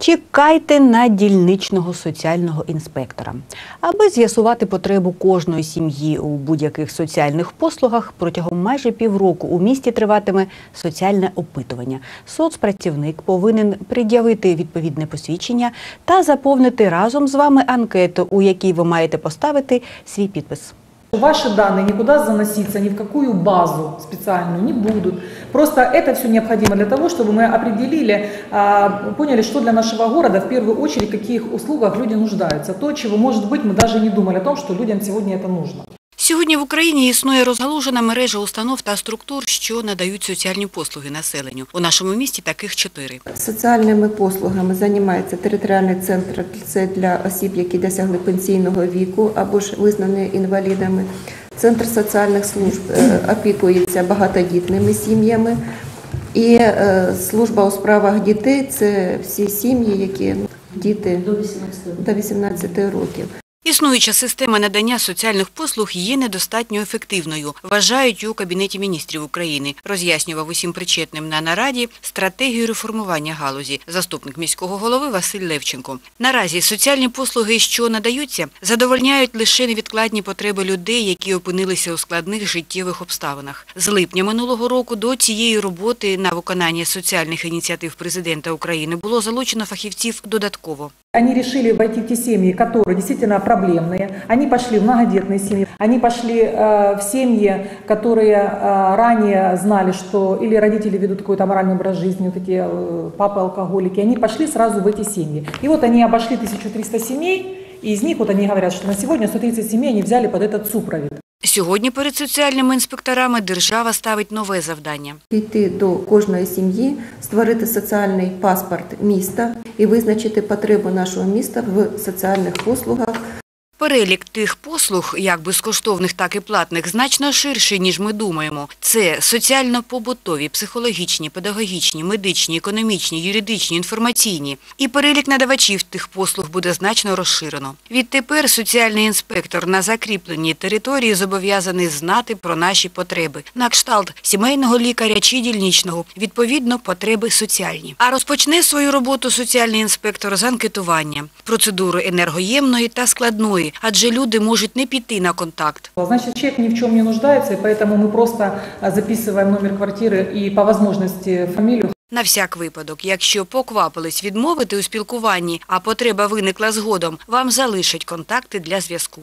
Чекайте на дільничного соціального інспектора. Аби з'ясувати потребу кожної сім'ї у будь-яких соціальних послугах, протягом майже півроку у місті триватиме соціальне опитування. Соцпрацівник повинен пред'явити відповідне посвідчення та заповнити разом з вами анкету, у якій ви маєте поставити свій підпис. Ваши данные никуда заноситься, ни в какую базу специальную не будут. Просто это все необходимо для того, чтобы мы определили, а, поняли, что для нашего города в первую очередь, в каких услугах люди нуждаются. То, чего, может быть, мы даже не думали о том, что людям сегодня это нужно. Сьогодні в Україні існує розгалужена мережа установ та структур, що надають соціальні послуги населенню. У нашому місті таких чотири. Соціальними послугами займається територіальний центр це для осіб, які досягли пенсійного віку або ж визнані інвалідами. Центр соціальних служб е, опікується багатодітними сім'ями. І е, служба у справах дітей це всі сім'ї, які ну, діти до 18 років. Існуюча система надання соціальних послуг є недостатньо ефективною, вважають у Кабінеті міністрів України. Роз'яснював усім причетним на нараді стратегію реформування галузі заступник міського голови Василь Левченко. Наразі соціальні послуги, що надаються, задовольняють лише невідкладні потреби людей, які опинилися у складних життєвих обставинах. З липня минулого року до цієї роботи на виконання соціальних ініціатив президента України було залучено фахівців додатково. Они решили войти в те семьи, которые действительно проблемные. Они пошли в многодетные семьи. Они пошли э, в семьи, которые э, ранее знали, что или родители ведут какой-то моральный образ жизни, вот такие э, папы алкоголики. Они пошли сразу в эти семьи. И вот они обошли 1300 семей, и из них вот они говорят, что на сегодня 130 семей они взяли под этот супровід. Сьогодні перед соціальними інспекторами держава ставить нове завдання. Піти до кожної сім'ї, створити соціальний паспорт міста і визначити потребу нашого міста в соціальних послугах. Перелік тих послуг, як безкоштовних, так і платних, значно ширший, ніж ми думаємо. Це соціально-побутові, психологічні, педагогічні, медичні, економічні, юридичні, інформаційні. І перелік надавачів тих послуг буде значно розширено. Відтепер соціальний інспектор на закріпленій території зобов'язаний знати про наші потреби. На кшталт сімейного лікаря чи дільничного, відповідно, потреби соціальні. А розпочне свою роботу соціальний інспектор з анкетування, процедури енергоємної та складної, адже люди можуть не піти на контакт. Значит, человек ни в чем не нуждается, и поэтому мы просто а, записываем номер квартиры и по возможности фамилию. На всяк випадок, якщо поквапились відмовити у спілкуванні, а потреба виникла згодом, вам залишать контакти для зв'язку.